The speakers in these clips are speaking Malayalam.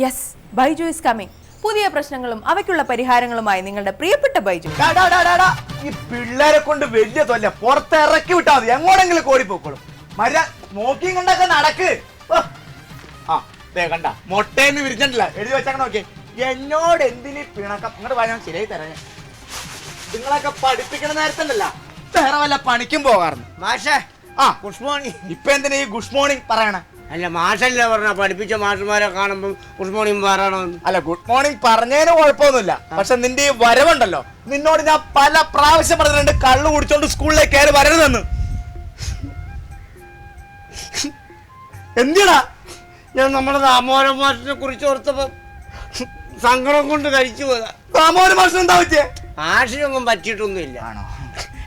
യെസ് ബൈജു ഇസ് കമ്മിങ് പുതിയ പ്രശ്നങ്ങളും അവയ്ക്കുള്ള പരിഹാരങ്ങളുമായി നിങ്ങളുടെ പ്രിയപ്പെട്ട ബൈജു. ഡാ, ഡാ, ഡാ, ഡാ, ഡാ. ഈ പിള്ളേരെ കൊണ്ട് വലിയ തൊല്ല പുറത്തിറക്കി വിട്ടാ മതി. എങ്ങോടെങ്കിലും ഓടിപ്പോക്കോളും. മര നോക്കിയും കണ്ടൊക്കെ നടക്ക്. ഓ. ആ ദേ കണ്ട. മൊട്ടേന്ന് വിരിച്ചിട്ടില്ല എഴുതി വെച്ചാൽ നോക്കി. എന്നോട് എന്തിന് പിണക്കം? അങ്ങോട്ട് പറയാൻ ശരിയായി തരാം. ഞാൻ. നിങ്ങളൊക്കെ പഠിപ്പിക്കണ നേരത്തല്ല വേറെ വല്ല പണിക്കും പോകാറുണ്ട്. മാഷേ ആ. Good morning. ഇപ്പൊ എന്തിനാ ഈ ഗുഡ് മോർണിംഗ് പറയണേ? അല്ല മാഷല്ലേ പറഞ്ഞ പഠിപ്പിച്ച മാഷന്മാരെ കാണുമ്പോൾ ഗുഡ് മോർണിംഗ് പറയണമെന്ന് അല്ല ഗുഡ് മോർണിംഗ് പറഞ്ഞതിന് കുഴപ്പമൊന്നുമില്ല. പക്ഷെ നിന്റെ ഈ വരവുണ്ടല്ലോ. നിന്നോട് ഞാൻ പല പ്രാവശ്യം പറഞ്ഞിട്ടുണ്ട് കള്ള് കുടിച്ചോണ്ട് സ്കൂളിലേക്ക് കയറി വരരുതെന്ന്. എന്തിടാ? ഞാൻ നമ്മുടെ ദാമോദര മാഷിനെ കുറിച്ച് ഓർത്തപ്പോ സങ്കടം കൊണ്ട് കഴിച്ചു പോയതാ. ദാമോദര മാസം എന്താ പറ്റിയേ? മാഷിനൊന്നും പറ്റിയിട്ടൊന്നുമില്ല. ആണോ?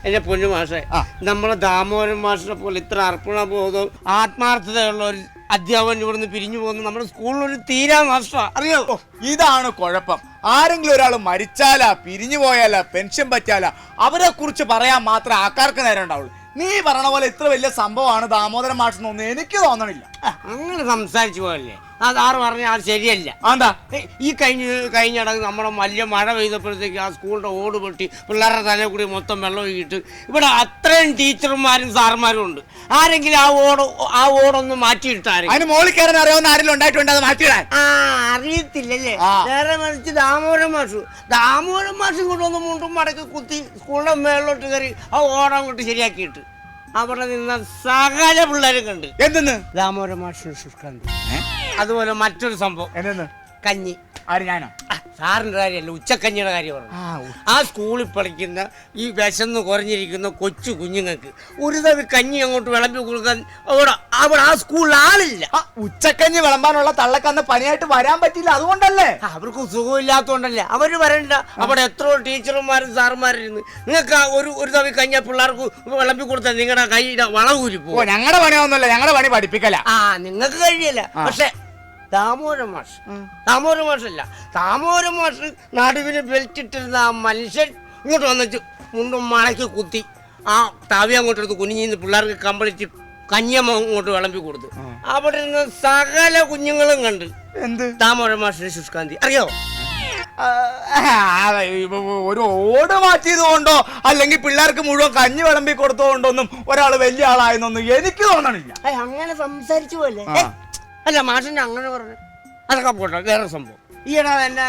എന്റെ പൊന്നു മാഷെ. നമ്മളെ ദാമോദരൻ മാഷിനെ പോലെ ഇത്ര അർപ്പണബോധവും ആത്മാർത്ഥതയുള്ള ഒരു അധ്യാപകൻ ഇവിടുന്ന് പിരിഞ്ഞു പോകുന്നു. നമ്മുടെ സ്കൂളിലൊരു തീരാ നഷ്ട അറിയോ? ഇതാണ് കുഴപ്പം. ആരെങ്കിലും ഒരാൾ മരിച്ചാലാ പിരിഞ്ഞു പോയാലാ പെൻഷൻ പറ്റാലാ അവരെ കുറിച്ച് പറയാൻ മാത്രമേ ആൾക്കാർക്ക് നേരം ഉണ്ടാവുള്ളൂ. നീ പറഞ്ഞ പോലെ ഇത്ര വലിയ സംഭവമാണ് ദാമോദരൻ മാഷ് എന്നൊന്നും എനിക്ക് തോന്നണില്ല. അങ്ങനെ സംസാരിച്ചു പോലെ അത് ആറ് പറഞ്ഞ അത് ശരിയല്ല. ആന്താ ഈ കഴിഞ്ഞ കഴിഞ്ഞിടക്ക് നമ്മുടെ വലിയ മഴ പെയ്തപ്പോഴത്തേക്ക് ആ സ്കൂളിന്റെ ഓട് പൊട്ടി പിള്ളേരുടെ തലയിൽ കൂടി മൊത്തം വെള്ളം ഒഴുകിയിട്ട് ഇവിടെ അത്രയും ടീച്ചർമാരും സാർമാരും ഉണ്ട്. ആരെങ്കിലും ആ ഓട് ആ ഓടൊന്ന് മാറ്റിയിട്ടാരെ? അതിന് മോളിൽ കയറാൻ അറിയാവുന്ന ആരെങ്കിലും ഉണ്ടായിട്ടുണ്ട് അത് മാറ്റിയിടാൻ? ആ അറിയത്തില്ലല്ലേ? ആ. നേരെ മറിച്ച് ദാമോരം മാഷു. ദാമോരം മാഷും കൊണ്ടൊന്ന് ഒന്ന് മുണ്ടും മടക്കി കുത്തി സ്കൂളിന്റെ മേളിലോട്ട് കയറി ആ ഓടം അങ്ങോട്ട് ശരിയാക്കിയിട്ട്. അവിടെ നിന്ന സകല പിള്ളേരും കണ്ട്. എന്തെന്ന്? ദാമോദരൻ മാഷ് ശുഷ്കാന്തി. അതുപോലെ മറ്റൊരു സംഭവം. എന്തെന്ന്? കഞ്ഞി. ആര് ഞാനോ? ആ, സാറിന്റെ കാര്യമല്ല ഉച്ചക്കഞ്ഞിയുടെ കാര്യം പറഞ്ഞു. ആ, സ്കൂളിൽ പഠിക്കുന്ന ഈ വിശന്ന് കുറഞ്ഞിരിക്കുന്ന കൊച്ചു കുഞ്ഞുങ്ങൾക്ക് ഒരു തവി കഞ്ഞി അങ്ങോട്ട് വിളമ്പി കൊടുക്കാൻ അവിടെ അവിടെ ആ സ്കൂളിൽ ആളില്ല. ഉച്ചക്കഞ്ഞി വിളമ്പാനുള്ള തള്ളക്കന്ന് പനിയായിട്ട് വരാൻ പറ്റില്ല അതുകൊണ്ടല്ലേ? അവർക്ക് സുഖമില്ലാത്തതുകൊണ്ടല്ലേ. അവർ വരണ്ട. അവിടെ എത്രയോ ടീച്ചർമാരും സാറുമാരും ഇരുന്ന് നിങ്ങൾക്ക് ആ ഒരു ഒരു തവി കഞ്ഞ പിള്ളേർക്ക് വിളമ്പി കൊടുത്താൽ നിങ്ങളുടെ കൈയുടെ വളകൂരി പോകും ഞങ്ങളുടെ പണിയൊന്നുമല്ല ഞങ്ങളുടെ പണി പഠിപ്പിക്കല. ആ നിങ്ങൾക്ക് കഴിയല്ല. പക്ഷെ ദാമോദരൻ മാഷ്. താമോര മാഷല്ല. താമോര മാഷ് നടുവിന് ബെൽറ്റ് ഇട്ടിരുന്ന ആ മനുഷ്യൻ ഇങ്ങോട്ട് വന്നിട്ട് മുണ്ടും മണയ്ക്ക് കുത്തി ആ താവി അങ്ങോട്ട് എടുത്ത് കുനിഞ്ഞിന്ന് പിള്ളേർക്ക് കമ്പളിച്ച് കഞ്ഞമ്മ അങ്ങോട്ട് വിളമ്പി കൊടുത്തു. അവിടെ നിന്ന് സകല കുഞ്ഞുങ്ങളും കണ്ട്. എന്ത്? താമോര മാഷിന് ശുഷ്കാന്തി. അറിയോ ഒരു ഓട് മാറ്റിയത് കൊണ്ടോ അല്ലെങ്കിൽ പിള്ളേർക്ക് മുഴുവൻ കഞ്ഞി വിളമ്പി കൊടുത്തതുകൊണ്ടോ ഒന്നും ഒരാൾ വലിയ ആളായെന്നൊന്നും എനിക്ക് തോന്നണില്ല. അങ്ങനെ സംസാരിച്ചു പോലെ അല്ല മാഷിന്റെ അങ്ങനെ പറഞ്ഞു. അതൊക്കെ പോട്ടെ വേറെ സംഭവം. ഈയിടെ എന്നെ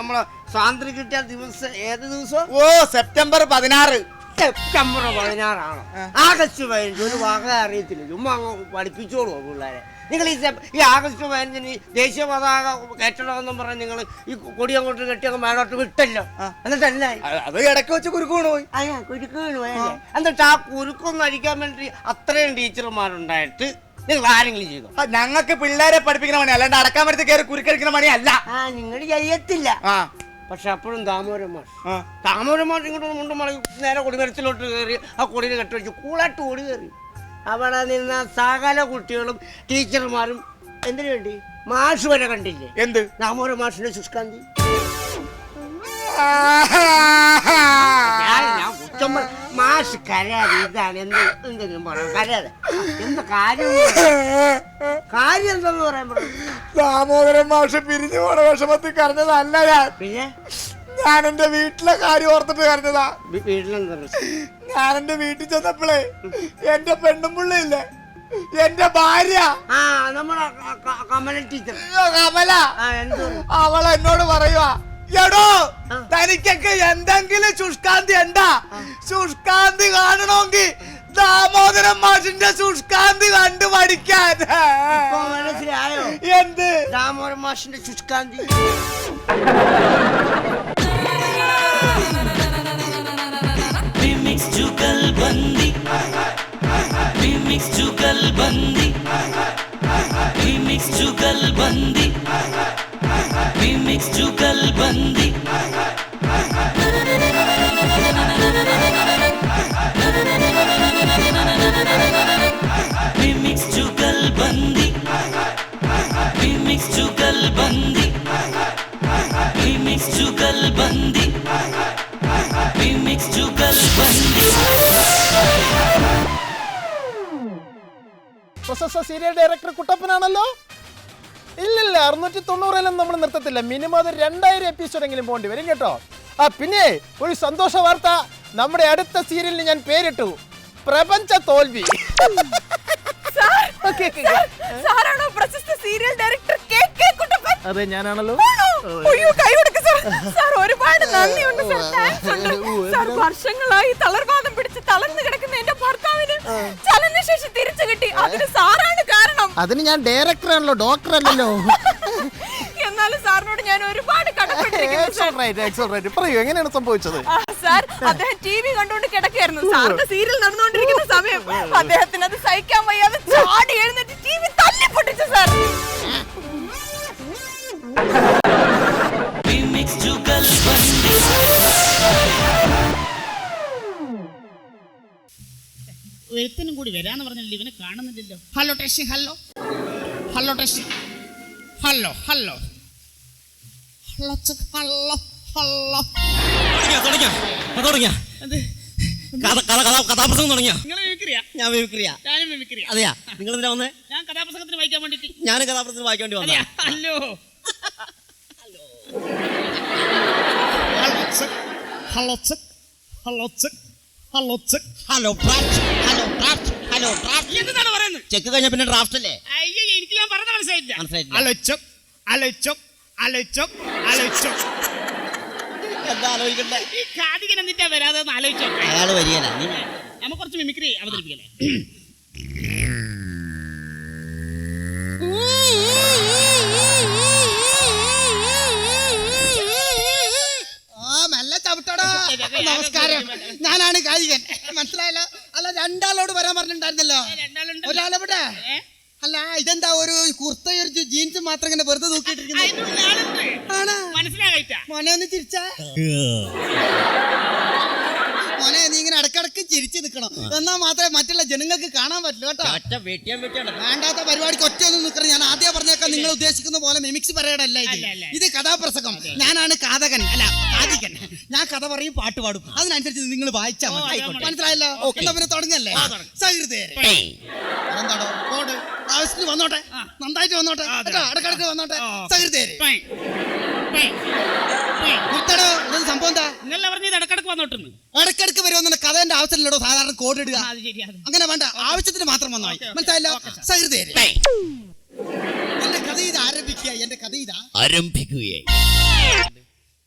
നമ്മളെ സ്വാതന്ത്ര്യം കിട്ടിയ ദിവസം ഏത് ദിവസം? ഓ സെപ്റ്റംബർ പതിനാറ്. സെപ്റ്റംബർ പതിനാറാണോ. ആഗസ്റ്റ് പതിനഞ്ച്. ഒരു വക അറിയത്തില്ല. ചുമ്മാ അങ്ങ് പഠിപ്പിച്ചോളൂ പിള്ളേരെ. നിങ്ങൾ ഈ ഈ ആഗസ്റ്റ് പതിനഞ്ചിന് ഈ ദേശീയ പതാക കയറ്റണമെന്നും പറഞ്ഞ് നിങ്ങൾ ഈ കൊടി അങ്ങോട്ട് കെട്ടി അങ്ങ് മേടോട്ട് വിട്ടല്ലോ. എന്നിട്ട് എന്നായി അത് ഇടയ്ക്ക് വെച്ച് കുരുക്കൂണ് പോയി. അയ്യാ കുരുക്ക് വീണു പോയല്ലേ എന്നിട്ട് ആ കുരുക്കൊന്നും അടിക്കാൻ വേണ്ടി അത്രയും ടീച്ചർമാരുണ്ടായിട്ട് നിങ്ങൾ ആരെങ്കിലും ചെയ്തു ഞങ്ങൾക്ക് പിള്ളേരെ പഠിപ്പിക്കുന്ന പണി അല്ലാണ്ട് അടക്കാൻ പറ്റി കയറി കുരുക്കടിക്കുന്ന പണിയല്ല. ആ നിങ്ങൾ ചെയ്യത്തില്ല. ആ. പക്ഷെ അപ്പോഴും ദാമോദരൻ മാഷ്. മാഷ് ഇങ്ങോട്ട് മുണ്ടും മടങ്ങി നേരെ കൊടിമരത്തിലോട്ട് കയറി ആ കൊടിയിൽ കെട്ടിവെച്ച് കൂളായിട്ട് ഓടി കയറി. അവിടെ നിന്ന സകല കുട്ടികളും ടീച്ചർമാരും എന്തിനു വേണ്ടി? മാഷ് വരെ കണ്ടില്ലേ? എന്ത്? ദാമോദരൻ മാഷിന്റെ ശുഷ്കാന്തി. മാഷ് കരാതെ ഇതാണ് എന്ത് എന്തെങ്കിലും പറയാം കരാതെ എന്താ കാര്യം കാര്യം എന്തെന്ന് പറയാൻ പറഞ്ഞു ദാമോദരൻ മാഷ് പിരിഞ്ഞു പോണ വിഷമത്തിൽ കരഞ്ഞതല്ല ഞാൻ. പിന്നെ? ഞാൻ എന്റെ വീട്ടിലെ കാര്യം ഓർത്തിട്ട് കരഞ്ഞതാ. വീ- വീട്ടിലെന്താ പ്രശ്നം? ഞാൻ എന്റെ വീട്ടിൽ ചെന്നപ്പോഴേ എന്റെ പെണ്ണും പിള്ളയില്ലേ? എന്റെ ഭാര്യ. ആ നമ്മുടെ ക- ക- കമല ടീച്ചർ. അയ്യോ, കമല. ആ എന്തോ അവൾ എന്നോട് പറയുവാ എടോ. തനിക്കൊക്കെ എന്തെങ്കിലും ശുഷ്കാന്തി എന്താ ശുഷ്കാന്തി കാണണമെങ്കിൽ ദാമോദരൻ മാഷിന്റെ ശുഷ്കാന്തി കണ്ടു പഠിക്കാൻ. ഇപ്പൊ മനസ്സിലായോ എന്ത്? ദാമോദരൻ മാഷിന്റെ ശുഷ്കാന്തി. Remix jugalbandi. Remix jugalbandi. Remix jugalbandi. Remix jugalbandi. Remix Jugal బందీ. ಹೊಸ ಹೊಸ ಸೀರಿಯಲ್ ಡೈರೆಕ್ಟರ್ ಕುಟ್ಟಪ್ಪನಣ್ಣಲ್ಲೋ ഇല്ലില്ല അറുന്നൂറ്റി തൊണ്ണൂറിലും നമ്മൾ നിർത്തത്തില്ല. മിനിമം അത് രണ്ടായിരം എപ്പിസോഡെങ്കിലും പോകേണ്ടി വരും കേട്ടോ. ആ പിന്നെ ഒരു സന്തോഷ വാർത്ത. നമ്മുടെ അടുത്ത സീരിയലിന് ഞാൻ പേരിട്ടു. പ്രപഞ്ച തോൽവി. സാറാണോ പ്രശസ്ത serial director K K Kuttappan? അതെ ഞാനാണല്ലോ. അയ്യോ കൈ കൊടുക്ക് സാർ. സാർ ഒരുപാട് നന്ദിയുണ്ട് സാർ. താങ്ക്സ് ഉണ്ട്. സാർ വർഷങ്ങളായി തളർവാദം പിടിച്ച് തളർന്നു കിടക്കുന്ന എന്റെ ഭർത്താവിന് ചലനശേഷി തിരിച്ചു കിട്ടി. അതിന് സാറാണ് അതിന് ഞാൻ ഡയറക്ടർ ആണല്ലോ ഡോക്ടർ അല്ലല്ലോ. എന്നാലും സാറിനോട് ഞാൻ ഒരുപാട്. പറയൂ എങ്ങനെയാണ് സംഭവിച്ചത്? സാർ അദ്ദേഹം ടി വി കണ്ടുകൊണ്ട് കിടക്കായിരുന്നു സാറിന്റെ സീരിയൽ നടന്നുകൊണ്ടിരിക്കുന്ന സമയം. അദ്ദേഹത്തിന് അത് സഹിക്കാൻ വയ്യാതെ ചാടി എഴുന്നേറ്റ് വരാന്ന് പറഞ്ഞില്ല ഇവനെ കാണുന്നില്ലല്ലോ. Hello testing hello hello testing hello hello hello ചക്ക ഹലോ ഹലോ തുടങ്ങിയ എന്ത്? കഥ കഥ കഥ കഥാപ്രസംഗം തുടങ്ങിയ? ഞാൻ മിമിക്രിയ ഞാനും മിമിക്രിയ അതെയാ? നിങ്ങൾ എന്തിനാ വന്നേ? ഞാൻ കഥാപുസ്തകത്തിന് വായിക്കാൻ വേണ്ടിട്ട് ഞാൻ കഥാപ്രസംഗത്തിന് വായിക്കാൻ വേണ്ടി വന്നേ hello. Hello check hello check hello check hello check hello hello എന്താണ് പറയുന്നത്? ചെക്ക് കഴിഞ്ഞ പിന്നെ ഡ്രാഫ്റ്റ് അല്ലേ? അയ്യോ എനിക്ക് ഞാൻ പറഞ്ഞ മനസ്സിലായില്ല മനസ്സിലായില്ല. അലച്ചൊക് അലച്ചൊക് അലച്ചൊക് അലച്ചൊക് എന്താ ആലോചിക്കണ്ടേ? ഈ കാതികൻ എന്നിട്ടാ വരാതെ ആലോചിച്ചോക്കെ അയാൾ വരികയല്ല നീ നമുക്ക് കുറച്ച് മിമിക്രി അവതരിപ്പിക്കല്ലേ? ആ മെല്ലെ ചവിട്ടടാ. നമസ്കാരം. ഞാനാണ് കാതികൻ. മനസ്സിലായല്ലോ? രണ്ടാളോട് വരാൻ പറഞ്ഞിട്ടുണ്ടായിരുന്നല്ലോ. ഒരാളെവിടെ? അല്ല ഇതെന്താ ഒരു കുർത്ത ഒരു ജീൻസ് മാത്രം ഇങ്ങനെ വെറുതെ തൂക്കിയിട്ടിരിക്കുന്നത്? ആണ്? മനസ്സിലായിട്ടാ. മോനെ ഒന്ന് ചിരിച്ച? ചിരിച്ചു നിൽക്കണം. എന്നാ മാത്രമേ മറ്റുള്ള ജനങ്ങൾക്ക് കാണാൻ പറ്റുള്ളൂ കേട്ടോ. ഒറ്റ വെട്ടിയാൻ വെട്ടിയാണ് വേണ്ടാത്ത പരിപാടിക്ക് ഒറ്റ ഒന്നും നിൽക്കണം. ഞാൻ ആദ്യം പറഞ്ഞേക്കാം നിങ്ങൾ ഉദ്ദേശിക്കുന്ന പോലെ മിമിക്സ് പറയടല്ല ഇത്. ഇത് കഥാപ്രസംഗം. ഞാനാണ് കാതകൻ അല്ല കാതികൻ. ഞാൻ കഥ പറയും പാട്ട് പാടും. അതിനനുസരിച്ച് നിങ്ങൾ വായിച്ചാൽ മതി. മനസ്സിലായല്ലോ? എന്നാ പിന്നെ തുടങ്ങല്ലേ? സഹൃദയ അതെന്താടോ? കോഡ് ആവശ്യത്തിന് വന്നോട്ടെ. നന്നായിട്ട് വന്നോട്ടെ. അടക്കടക്ക് കേട്ടോ? ഇടക്കിടക്ക് വന്നോട്ടെ. സഹൃദയര് പൈ. പൈ. പൈ. നിർത്തടോ ഇതൊരു സംഭവം എന്താ? നിങ്ങളെ പറഞ്ഞത് ഇടക്കിടക്ക് വന്നോട്ടെന്ന്. ഇടക്കിടക്ക് വരുമെന്ന കഥന്റെ ആവശ്യമില്ലടോ സാധാരണ കോഡ് ഇടുക. അത് അങ്ങനെ വേണ്ട ആവശ്യത്തിന് മാത്രം വന്നായി മനസ്സിലായില്ല? സഹൃദയര് എന്റെ കഥ ഇത് ആരംഭിക്കുക? എന്റെ കഥ ഇതാ. ആരംഭിക്കുകയായി.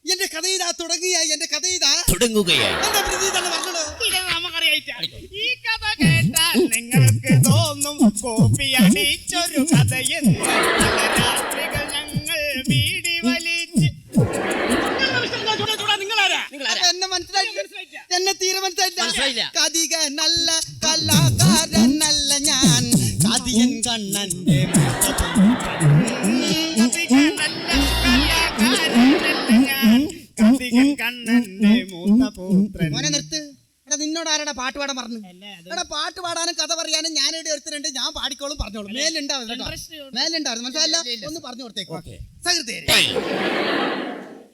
എന്റെ കഥ ഇതാ തുടങ്ങിയ എന്റെ കഥ ഇതാ. തുടങ്ങുകയായി. എന്താ പ്രതി തന്നെ പറഞ്ഞോളൂ. ഇത് നമുക്കറിയായിട്ടാ. ഈ കഥ കേട്ടാൽ നിങ്ങൾക്ക് തോന്നും കോപ്പി അടിച്ചൊരു കഥയെന്ന്. പല രാത്രികൾ എന്നെ തീരെ മനസ്സിലായില്ല. മനസ്സിലായില്ല കതിക നല്ല കതിയൻ കത്തികൻ നല്ല ഞാൻ. കത്തികൻ കണ്ണന്റെ മോനെ നിർത്ത്. എടാ നിന്നോട് ആരാടാ പാട്ട് പാടാൻ പറഞ്ഞു എടാ പാട്ട് പാടാനും കഥ പറയാനും ഞാൻ ഞാനിവിടെ ഒരുത്തരുണ്ട് ഞാൻ പാടിക്കോളും പറഞ്ഞോളൂ. മേലുണ്ടാവും കേട്ടോ. മേലുണ്ടാവും. മനസ്സിലല്ല ഒന്ന് പറഞ്ഞു കൊടുത്തേക്കോ സഹൃദയരെ.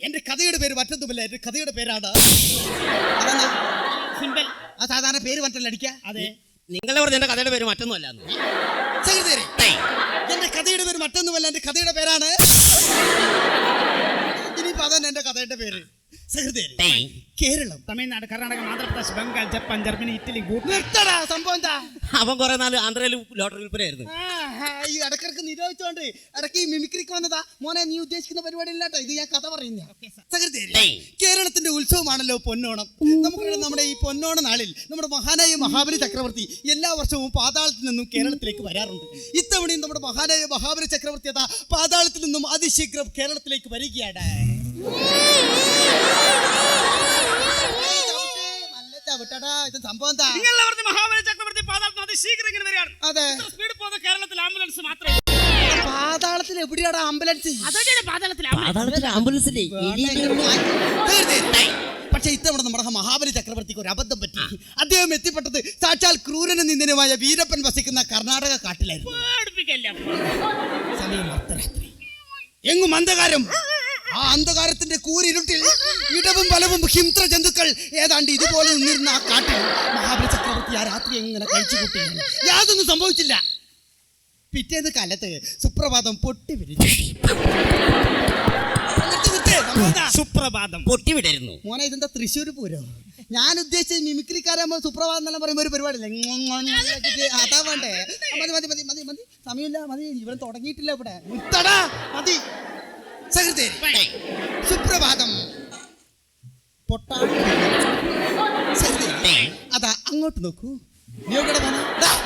എന്റെ കഥയുടെ പേര് മറ്റൊന്നുമില്ല എന്റെ കഥയുടെ പേരാണ് സിമ്പിൾ ആ സാധാരണ പേര് മറ്റല്ല അടിക്ക. അതെ. നിങ്ങളെ പറഞ്ഞ എന്റെ കഥയുടെ പേര് മറ്റൊന്നുമല്ല എന്റെ കഥയുടെ പേര് മറ്റൊന്നുമല്ല എന്റെ കഥയുടെ പേരാണ്. ഇനിയിപ്പോ അതന്നെ എന്റെ കഥയുടെ പേര്. സഹൃദയരെ Keralam Tamil Nadu Karnataka Andhra Pradesh Bengal Japan Germany Italy നിർത്തടാ സംഭവം എന്താ? അവൻ കുറെ നാല് ആന്ധ്രയിൽ ലോട്ടറി വിൽപ്പനയായിരുന്നു. ഈ ഇടക്കിടക്ക് നിരോധിച്ചോണ്ട് ഇടയ്ക്ക് ഈ മിമിക്രിക്ക് വന്നതാ. മോനെ നീ ഉദ്ദേശിക്കുന്ന പരിപാടി ഇല്ലാട്ടോ ഇത് ഞാൻ കഥ പറയുന്ന. കേരളത്തിന്റെ ഉത്സവമാണല്ലോ പൊന്നോണം. നമുക്ക് നമ്മുടെ ഈ പൊന്നോണ നാളിൽ നമ്മുടെ മഹാനായ മഹാബലി ചക്രവർത്തി എല്ലാ വർഷവും പാതാളത്തിൽ നിന്നും കേരളത്തിലേക്ക് വരാറുണ്ട്. ഇത്തവണയും നമ്മുടെ മഹാനായ മഹാബലി ചക്രവർത്തി അതാ പാതാളത്തിൽ നിന്നും അതിശീഘ്രം കേരളത്തിലേക്ക് വരികയാണ്. പാതാളത്തിൽ കേരളത്തിൽ ആംബുലൻസ് മാത്രമേ പാതാളത്തിൽ എവിടെയാടാ ആംബുലൻസ് പക്ഷെ ഇത്തവണ നമ്മുടെ മഹാബലി ചക്രവർത്തിക്ക് ഒരു അബദ്ധം പറ്റി. അദ്ദേഹം എത്തിപ്പെട്ടത് സാക്ഷാൽ ക്രൂരനും നിന്ദനുമായ വീരപ്പൻ വസിക്കുന്ന കർണാടക കാട്ടിലായിരുന്നു. പേടിപ്പിക്കല്ല സമയം അർദ്ധരാത്രി. എങ്ങും അന്ധകാരം. ആ അന്ധകാരത്തിന്റെ കൂരിരുട്ടിൽ ഇടവും വലവും ഹിംത്ര ജന്തുക്കൾ ഏതാണ്ട് ഇതുപോലെ നിന്നിരുന്ന ആ കാട്ടിൽ മഹാബലി ചക്രവർത്തി ആ രാത്രി എങ്ങനെ കഴിച്ചു കൂട്ടിയാണ് യാതൊന്നും സംഭവിച്ചില്ല. പിറ്റേന്ന് കാലത്ത് സുപ്രഭാതം പൊട്ടി വിരിഞ്ഞു സുപ്രഭാതം പൊട്ടി പൊട്ടിവിടരുന്നു മോനെ ഇതെന്താ തൃശ്ശൂർ പൂരം? ഞാൻ ഉദ്ദേശിച്ചത് മിമിക്രിക്കാരാകുമ്പോൾ സുപ്രഭാതം എന്നെല്ലാം പറയുമ്പോൾ ഒരു പരിപാടിയില്ല? അതാ വേണ്ടേ? മതി മതി മതി മതി മതി. സമയമില്ല മതി. ഇവിടെ തുടങ്ങിയിട്ടില്ല ഇവിടെ. മുത്തടാ മതി സഹൃദയരെ, സുപ്രഭാതം പൊട്ടാണ് സഹൃദയരെ, അതാ അങ്ങോട്ട് നോക്കൂ. നീ എവിടെ പോണെ?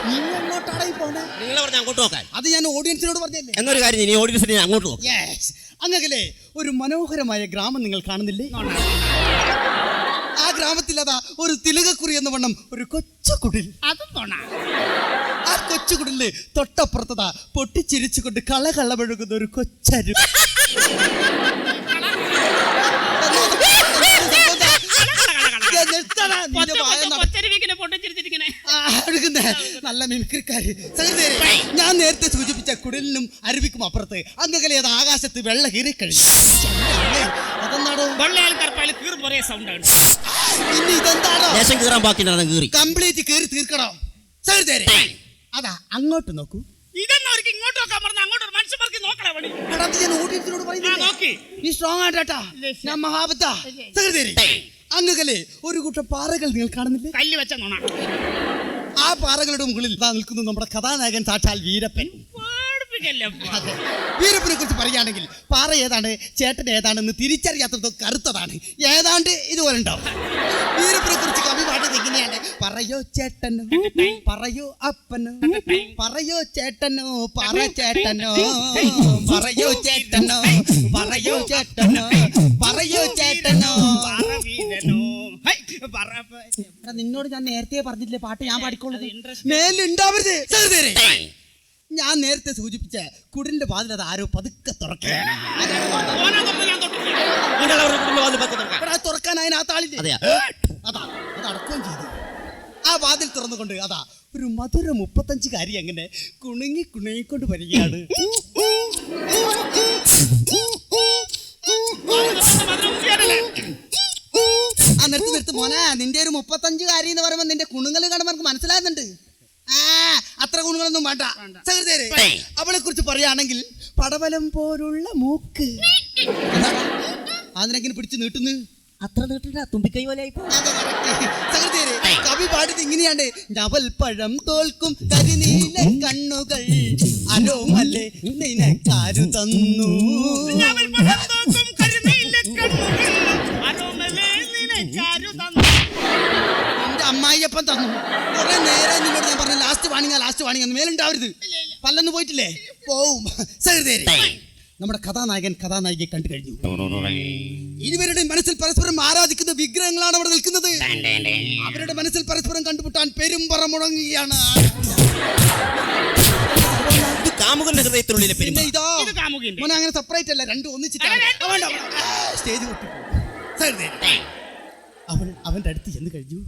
നീ അങ്ങോട്ടാണ് ഈ പോണേ? നിങ്ങൾ പറഞ്ഞ അങ്ങോട്ട് നോക്കാൻ. അത് ഞാൻ ഓഡിയൻസിനോട് പറഞ്ഞല്ലേ? എന്നൊരു കാര്യം ഇനി ഓഡിയൻസിനെ അങ്ങോട്ട് നോക്കാം. അങ്ങകലെ ഒരു മനോഹരമായ ഗ്രാമം നിങ്ങൾ കാണുന്നില്ലേ? ആ ഗ്രാമത്തിൽ അതാ ഒരു തിലകക്കുറി എന്ന വണ്ണം ഒരു കൊച്ചുകുടിൽ. അത് ആ കൊച്ചു കുടിൽ തൊട്ടപ്പുറത്തതാ പൊട്ടിച്ചിരിച്ചുകൊണ്ട് കള കള്ളമെഴുകുന്ന ഒരു കൊച്ചരു. നല്ല മിമിക്രിക്കാര്. ഞാൻ നേരത്തെ സൂചിപ്പിച്ച കുടലിനും അരുവിക്കും അപ്പുറത്ത് അങ്ങകലെ അത് ആകാശത്ത് വെള്ള കീറി കഴിഞ്ഞു. ഇനി ഇതെന്താണോ ദേശം കീറാൻ ബാക്കിണ്ടായിരുന്നു കീറി. കംപ്ലീറ്റ് തീർക്കണോ. അതാ അങ്ങോട്ട് നോക്കൂ. ഇതെന്നാ അവർക്ക് ഇങ്ങോട്ട് നോക്കാൻ പറഞ്ഞ അങ്ങോട്ട് ഒരു മനുഷ്യർക്ക് നോക്കണേ പണി ഓഡിയൻസിനോട് പറയുന്നു? നോക്കി. നീ സ്ട്രോങ് ആയിട്ടാ. ഞാൻ മഹാബദ്ധ. സഹൃദയരെ അങ്ങകലെ ഒരു കൂട്ടം പാറകൾ നിങ്ങൾ കാണുന്നില്ലേ? കല്ല് വെച്ച നോണ. ആ പാറകളുടെ മുകളിൽ ഇതാ നിൽക്കുന്നു നമ്മുടെ കഥാനായകൻ സാക്ഷാൽ വീരപ്പൻ. അതെ. വീരപ്പനെ കുറിച്ച് പറയുകയാണെങ്കിൽ പാറ ഏതാണ് ചേട്ടൻ ഏതാണെന്ന് തിരിച്ചറിയാത്തത് കറുത്തതാണ്. ഏതാണ്ട് ഇതുപോലെ ഉണ്ടാവും. വീരപ്പനെ കുറിച്ച് കവി പാട്ട് എങ്ങനെയാണ് പറയോ ചേട്ടനോ? പറയോ അപ്പനോ? പറയോ ചേട്ടനോ? പറ ചേട്ടനോ? പറയോ ചേട്ടനോ? പറയോ ചേട്ടനോ? നിന്നോട് ഞാൻ നേരത്തെ പറഞ്ഞിട്ടില്ലേ? പാട്ട് ഞാൻ പാടിക്കോളൂ. മേലുണ്ടാവരുത്. ഞാൻ നേരത്തെ സൂചിപ്പിച്ച കുടിലിന്റെ വാതിൽ അത് ആരോ പതുക്കെ തുറക്കാൻ. അതിനകത്ത് ആളില്ലേ? അതെയാ. അതാ അത് അടക്കുകയും ചെയ്തു. ആ വാതിൽ തുറന്നുകൊണ്ട് അതാ ഒരു മധുര മുപ്പത്തഞ്ച് കാര്യം അങ്ങനെ കുണുങ്ങി കുണുങ്ങിക്കൊണ്ട് വരികയാണ്. മോനെ നിന്റെ ഒരു മുപ്പത്തഞ്ച് കാര്യം എന്ന് പറയുമ്പോ നിന്റെ കുണുങ്ങൾ കാണുമ്പോൾ നമുക്ക് മനസ്സിലാകുന്നുണ്ട്. ആ അത്ര കുണുങ്ങളൊന്നും വേണ്ട. സഹൃദയരെ അവളെ കുറിച്ച് പറയുകയാണെങ്കിൽ പടവലം പോലുള്ള മൂക്ക്. അതിനെങ്ങനെ പിടിച്ച് നീട്ടുന്നു. അത്ര നീട്ടില്ല തുമ്പിക്കൈ പോലെ. സഹൃദയരെ, കവി പാടിയത് ഇങ്ങനെയാണ് നവൽ പഴം തോൽക്കും കരിനീല കണ്ണുകൾ അരോമല്ലേ നിനക്കാരു തന്നു നവൽ പഴം തോൽക്കും കരിനീല കണ്ണുകൾ. എന്റെ അമ്മായിയപ്പൻ തന്നു. കുറെ നേരം നിന്നോട് ഞാൻ പറഞ്ഞു ലാസ്റ്റ് വാണിങ്ങ ലാസ്റ്റ് വാണിങ്ങ മേലുണ്ടാവരുത്. പല്ലൊന്നും പോയിട്ടില്ലേ? പോവും. സഹൃദയരെ നമ്മുടെ കഥാനായകൻ കഥാനായികയെ കണ്ടു കഴിഞ്ഞു. ഇരുവരുടെ മനസ്സിൽ പരസ്പരം ആരാധിക്കുന്ന വിഗ്രഹങ്ങളാണ് അവിടെ നിൽക്കുന്നത്. അവരുടെ മനസ്സിൽ പരസ്പരം കണ്ടുമുട്ടാൻ പെരുമ്പറ മുടങ്ങുകയാണ് കാമുകന്റെ ഹൃദയത്തിനുള്ളിലെ ഇതോ. മോനെ അങ്ങനെ സെപ്പറേറ്റ് അല്ല രണ്ടും ഒന്നിച്ചിട്ടാണ് സ്റ്റേജ് അവൾ അവന്റെ അടുത്ത് ചെന്ന് കഴിഞ്ഞു.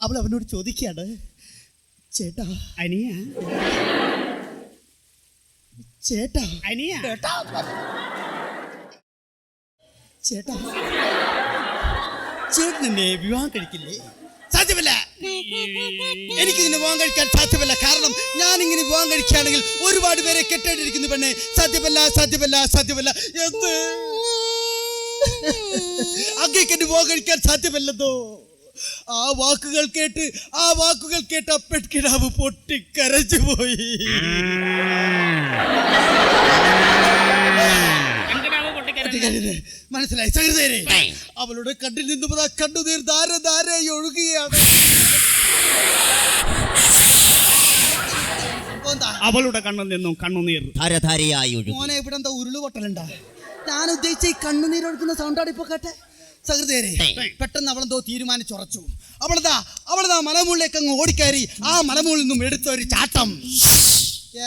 അവൾ അവനോട് ചോദിക്കുകയാണ് ചേട്ടാ അനിയ. ചേട്ടാ. അനിയ. ചേട്ടാ. ചേട്ടാ. ചേട്ടൻ എന്നെ വിവാഹം കഴിക്കില്ലേ? സാധ്യമല്ല. എനിക്ക് നിന്നെ വിവാഹം കഴിക്കാൻ സാധ്യമല്ല. കാരണം ഞാൻ ഇങ്ങനെ വിവാഹം കഴിക്കുകയാണെങ്കിൽ ഒരുപാട് പേരെ കെട്ടേണ്ടിരിക്കുന്നു പെണ്ണെ. സാധ്യമല്ല സാധ്യമല്ല സാധ്യമല്ല. എന്ത്? അങ്ങേക്ക് എന്നെ വിവാഹം കഴിക്കാൻ സാധ്യമല്ലെന്നോ? ആ വാക്കുകൾ കേട്ട് ആ വാക്കുകൾ കേട്ട് ആ പെൺകിടാവ് പൊട്ടിക്കരച്ചു പോയി. മനസ്സിലായി? സഹൃദയരെ അവളുടെ കണ്ണിൽ നിന്നും ആ കണ്ണുനീർ ധാര ധാരയായി ഒഴുകുകയാണ് അവളുടെ കണ്ണിൽ നിന്നും കണ്ണുനീർ ധാരധാരയായി ഒഴുകും മോനെ ഇവിടെ എന്താ ഉരുളുപൊട്ടലുണ്ടാ ഞാൻ ഉദ്ദേശിച്ച ഈ കണ്ണുനീർ ഒഴുക്കുന്ന സൗണ്ടാണ് ഇപ്പൊ കേട്ടെ. സഹൃദയരെ പെട്ടെന്ന് അവളെന്തോ തീരുമാനിച്ചുറച്ചു. അവളതാ അവളതാ മലമുകളിലേക്ക് അങ്ങ് ഓടിക്കയറി ആ മലമുകളിൽ നിന്നും എടുത്ത ഒരു ചാട്ടം.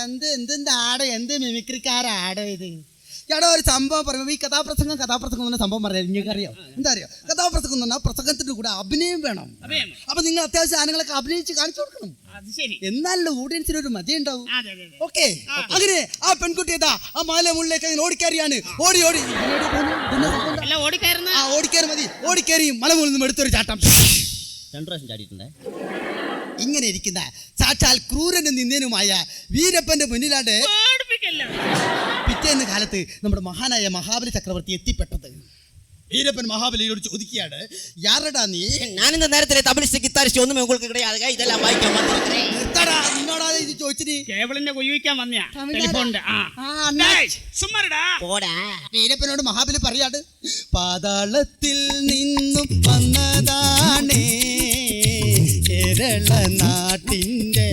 എന്ത് എന്ത് ആടോ എന്ത് മിമിക്രിക്കാരാടോ ഇത്? ചേട്ടാ ഒരു സംഭവം പറയുമ്പോൾ ഈ കഥാപ്രസംഗം കഥാപ്രസംഗം എന്ന സംഭവം പറയാം നിങ്ങൾക്ക് അറിയോ? എന്താ അറിയോ? കഥാപ്രസംഗം എന്ന് പറഞ്ഞാൽ പ്രസംഗത്തിന്റെ കൂടെ അഭിനയം വേണം. അഭിനയം. അപ്പൊ നിങ്ങൾ അത്യാവശ്യം സാധനങ്ങളൊക്കെ അഭിനയിച്ച് കാണിച്ചു കൊടുക്കണം. അത് ശരി. എന്നാലല്ലോ ഓഡിയൻസിന് ഒരു മതി ഉണ്ടാവും. അതെ അതെ അതെ ഓക്കെ? അങ്ങനെ ആ പെൺകുട്ടി ഏതാ ആ മാല മുള്ളിലേക്ക് അങ്ങനെ ഓടിക്കയറിയാണ്. ഓടി ഓടി. ആ ഓടിക്കയറി മതി. ഓടിക്കയറി മലമുകളിൽ നിന്നും എടുത്തൊരു ചാട്ടം. രണ്ടു പ്രാവശ്യം ചാടിയിട്ടുണ്ടേ? ഇങ്ങനെ ഇരിക്കുന്ന സാക്ഷാൽ ക്രൂരനും നിന്ദനുമായ വീരപ്പന്റെ മുന്നിലാണ് പേടിപ്പിക്കല്ല പിറ്റേന്ന് കാലത്ത് നമ്മുടെ മഹാനായ മഹാബലി ചക്രവർത്തി എത്തിപ്പെട്ടത്. വീരപ്പൻ മഹാബലിയോട് ചോദിക്കുകയാണ് യാരടാ നീ? ഞാനിന്ന് നേരത്തെ തമിഴ്സ് ഗിത്താരിസ്റ്റ് ഒന്നും നിങ്ങൾക്ക് കിടയാതെ ഇതെല്ലാം വായിക്കാൻ നിർത്തടാ നിന്നോടാ ഇത് ചോദിച്ചിട്ട് കേവളിനെ കൊയ്യിക്കാൻ വന്നയാ. സുമ്മാടാ പോടാ. വീരപ്പനോട് മഹാബലി പറയാട് പാതാളത്തിൽ നിന്നും വന്നതാണേ കേരള നാട്ടിന്റെ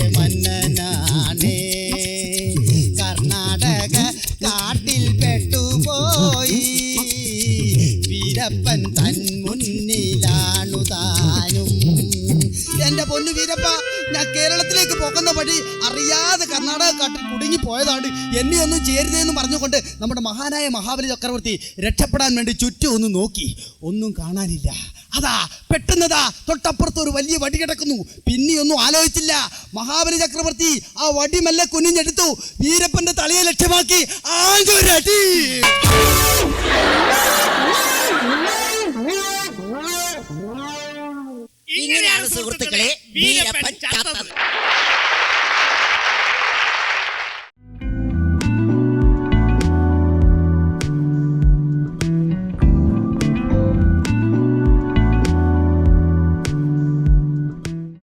പോകുന്ന വഴി അറിയാതെ കർണാടക കാട്ടിൽ കുടുങ്ങി പോയതാണ് എന്നെ ഒന്നും ചേരുന്നതെന്ന് പറഞ്ഞുകൊണ്ട് നമ്മുടെ മഹാനായ മഹാബലി ചക്രവർത്തി രക്ഷപ്പെടാൻ വേണ്ടി ചുറ്റും ഒന്ന് നോക്കി. ഒന്നും കാണാനില്ല. അതാ പെട്ടെന്നതാ തൊട്ടപ്പുറത്ത് ഒരു വലിയ വടി കിടക്കുന്നു. പിന്നെയൊന്നും ആലോചിച്ചില്ല. മഹാബലി ചക്രവർത്തി ആ വടി മെല്ലെ കുനിഞ്ഞെടുത്തു. വീരപ്പന്റെ തലയെ ലക്ഷ്യമാക്കി ആഞ്ചൊരടി ഇങ്ങനെയാണ് സുഹൃത്തുക്കളെ വീരപ്പൻ ചത്തത്.